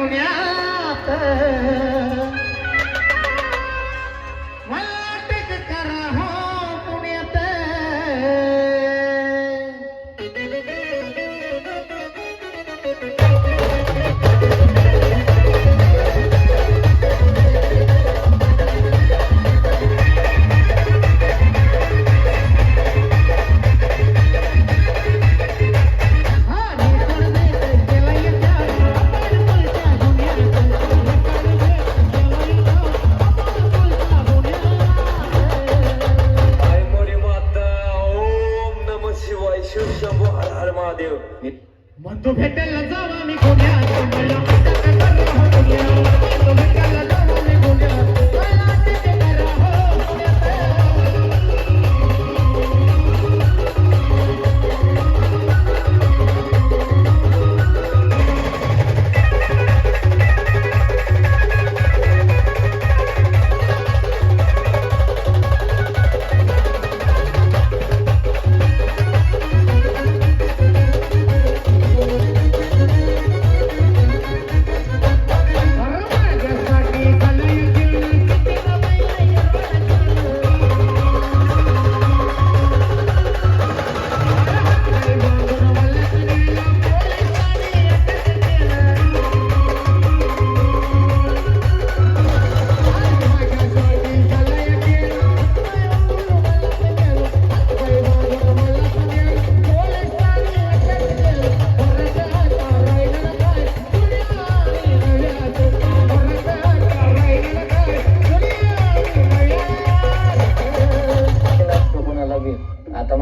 पुण्यात हर हर महादेव. म्हणतो भेटेल जावा मी कोण्या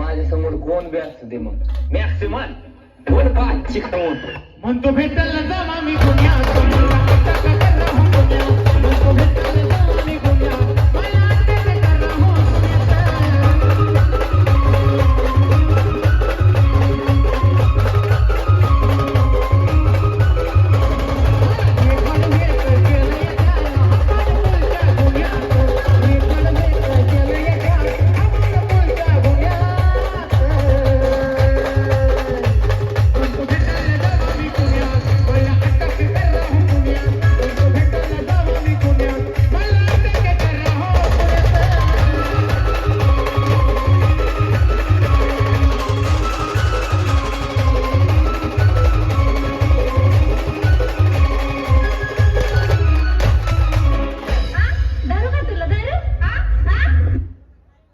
माझ्यासमोर कोण बी असू दे मग. मॅक्सिमम कोण पाच चिकटवून. म्हणतो भेटायला जावा मी पुण्यात